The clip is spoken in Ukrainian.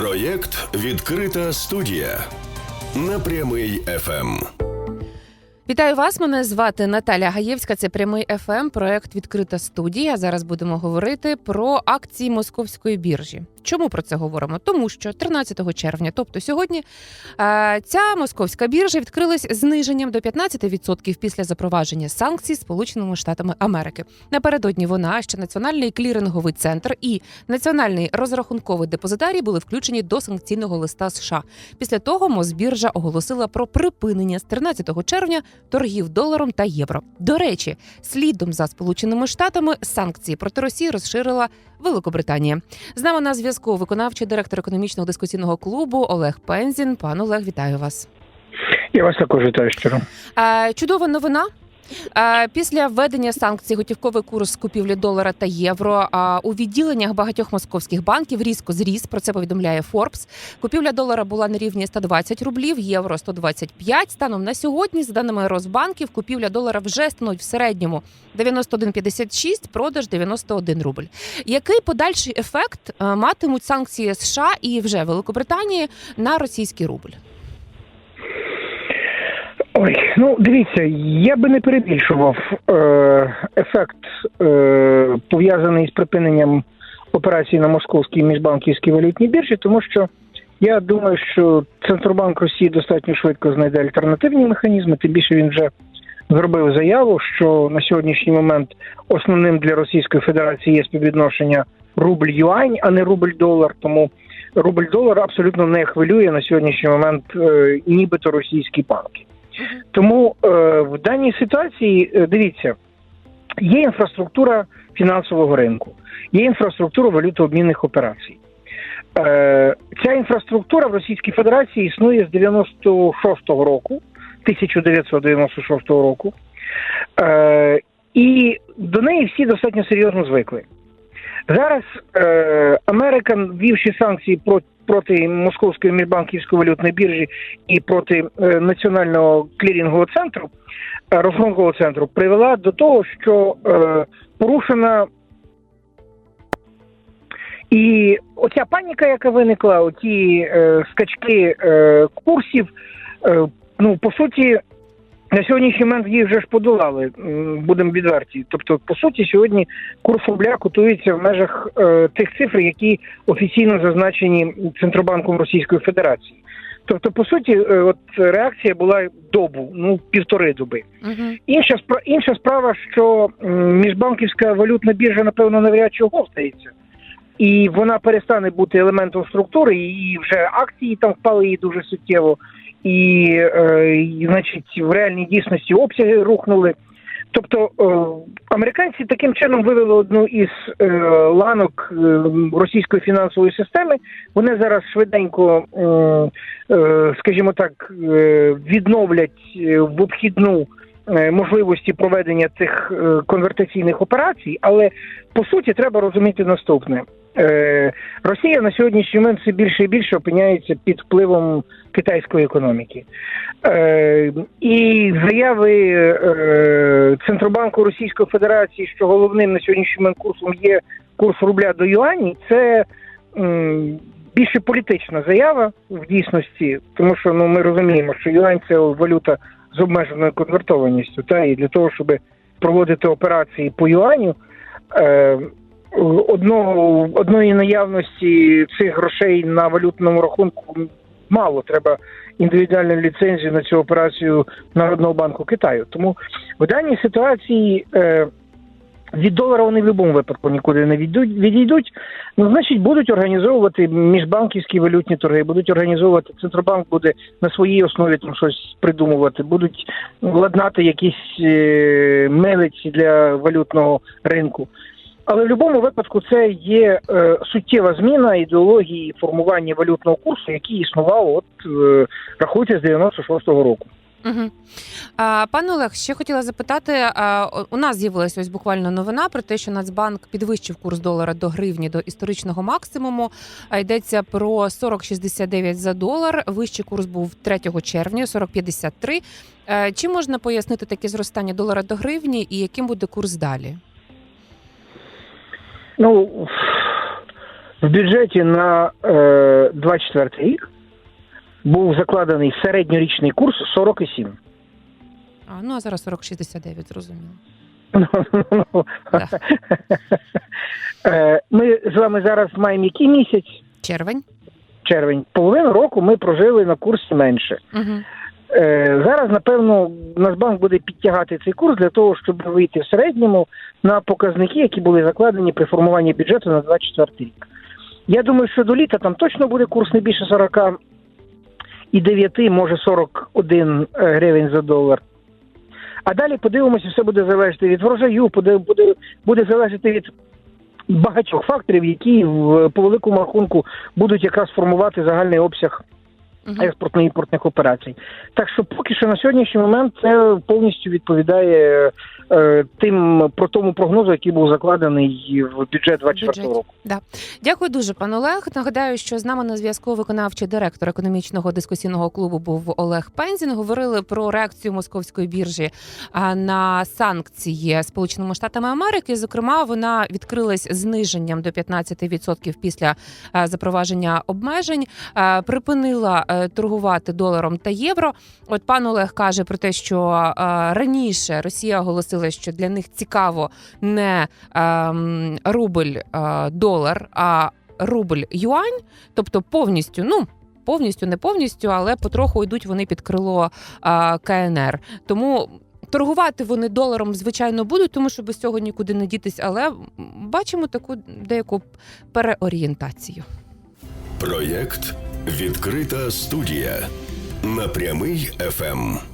Проєкт Відкрита студія на прямий Ем. ФМ. Вітаю вас. Мене звати Наталя Гаєвська. Це прямий ФМ, проект Відкрита студія. Зараз будемо говорити про акції московської біржі. Чому про це говоримо? Тому що 13 червня, тобто сьогодні, е, ця московська біржа відкрилась зниженням до 15% після запровадження санкцій Сполученими Штатами Америки. Напередодні вона ще Національний кліринговий центр і Національний розрахунковий депозитарій були включені до санкційного листа США. Після того Мосбіржа оголосила про припинення з 13 червня торгів доларом та євро. До речі, слідом за Сполученими Штатами санкції проти Росії розширила Великобританія. З нами на зв'язку виконавчий директор економічного дискусійного клубу Олег Пензін. Пан Олег, вітаю вас. Я вас також вітаю щиро. Чудова новина. Після введення санкцій готівковий курс купівлі долара та євро у відділеннях багатьох московських банків різко зріс. Про це повідомляє Forbes. Купівля долара була на рівні 120 рублів, євро 125. Станом на сьогодні, за даними Розбанків, купівля долара вже становить в середньому 91,56, продаж 91 рубль. Який подальший ефект е, матимуть санкції США і вже Великобританії на російський рубль? Ой, ну дивіться, я би не перебільшував е, ефект е, пов'язаний з припиненням операцій на московській міжбанківській валютній біржі, тому що я думаю, що Центробанк Росії достатньо швидко знайде альтернативні механізми. Тим більше він вже зробив заяву, що на сьогоднішній момент основним для Російської Федерації є співвідношення рубль-юань, а не рубль-долар. Тому рубль-долар абсолютно не хвилює на сьогоднішній момент е, нібито російські банки. Тому е, в даній ситуації е, дивіться, є інфраструктура фінансового ринку, є інфраструктура валютообмінних операцій. Е, ця інфраструктура в Російській Федерації існує з 96-го року, 1996 року, е, і до неї всі достатньо серйозно звикли. Зараз е, Америка, ввівши санкції проти проти Московської міжбанківської валютної біржі і проти е, національного клірінгового центру, е, розрахункового центру, привела до того, що е, порушена і оця паніка, яка виникла, оті е, скачки курсів, ну по суті. На сьогоднішній момент їх вже ж подолали, будемо відверті. Тобто, по суті, сьогодні курс рубля котується в межах е, тих цифр, які офіційно зазначені Центробанком Російської Федерації. Тобто, по суті, е, от реакція була добу, ну півтори доби. Угу. Інша спра- інша справа, що міжбанківська валютна біржа, напевно, навряд чи оговтається. І вона перестане бути елементом структури, і вже акції там впали її дуже суттєво, і, е, і значить, в реальній дійсності обсяги рухнули. Тобто е, американці таким чином вивели одну із е, ланок російської фінансової системи. Вони зараз швиденько, скажімо так, відновлять в обхідну можливості проведення цих е, конвертаційних операцій, але по суті треба розуміти наступне. Е, Росія на сьогоднішній момент все більше і більше опиняється під впливом китайської економіки. Е, і заяви е, Центробанку Російської Федерації, що головним на сьогоднішній момент курсом є курс рубля до юані, це більше політична заява в дійсності, тому що ну ми розуміємо, що юань це валюта з обмеженою конвертованістю, та і для того, щоб проводити операції по юаню. Е, Одного одної наявності цих грошей на валютному рахунку мало. Треба індивідуальну ліцензію на цю операцію Народного банку Китаю. Тому в даній ситуації е, від долара вони в будь-якому випадку нікуди не відійдуть. Ну, значить, будуть організовувати міжбанківські валютні торги, будуть організовувати Центробанк буде на своїй основі там щось придумувати, будуть владнати якісь е, мелиці для валютного ринку. Але в будь-якому випадку це є е, суттєва зміна ідеології формування валютного курсу, який існував, от е, рахуйте з 96-го року. Угу. А, пане Олег, ще хотіла запитати: а, у нас з'явилася ось буквально новина про те, що Нацбанк підвищив курс долара до гривні до історичного максимуму. А йдеться про 40,69 за долар. Вищий курс був 3 червня, 40,53. Е, Чи можна пояснити таке зростання долара до гривні і яким буде курс далі? Ну в бюджеті на е, 24 рік був закладений середньорічний курс 47. А, ну а зараз 40,69, зрозуміло. Да. Е, Ми з вами зараз маємо який місяць? Червень. Червень. Половину року ми прожили на курсі менше. Угу. Е, Зараз, напевно, Нацбанк буде підтягати цей курс для того, щоб вийти в середньому на показники, які були закладені при формуванні бюджету на 24 рік. Я думаю, що до літа там точно буде курс не більше 40 і 9, може 41 гривень за долар. А далі подивимося, все буде залежати від врожаю, буде, буде, буде залежати від багатьох факторів, які в, по великому рахунку будуть якраз формувати загальний обсяг. Експортно-імпортних операцій. Так що поки що на сьогоднішній момент це повністю відповідає е, тим про тому прогнозу, який був закладений в бюджет 24 Бюджеті. року. Дякую дуже, пан Олег. Нагадаю, що з нами на зв'язку виконавчий директор економічного дискусійного клубу був Олег Пензін. Говорили про реакцію московської біржі на санкції Сполученими Штатами Америки. Зокрема, вона відкрилась зниженням до 15% після запровадження обмежень, припинила е, торгувати доларом та євро. От пан Олег каже про те, що раніше Росія оголосила, що для них цікаво не ем, рубль е, долар, а рубль юань, тобто повністю, ну. Повністю, не повністю, але потроху йдуть вони під крило а, КНР. Тому торгувати вони доларом, звичайно, будуть, тому що без цього нікуди не дітись. Але бачимо таку деяку переорієнтацію. Проєкт Відкрита студія на прямий ФМ.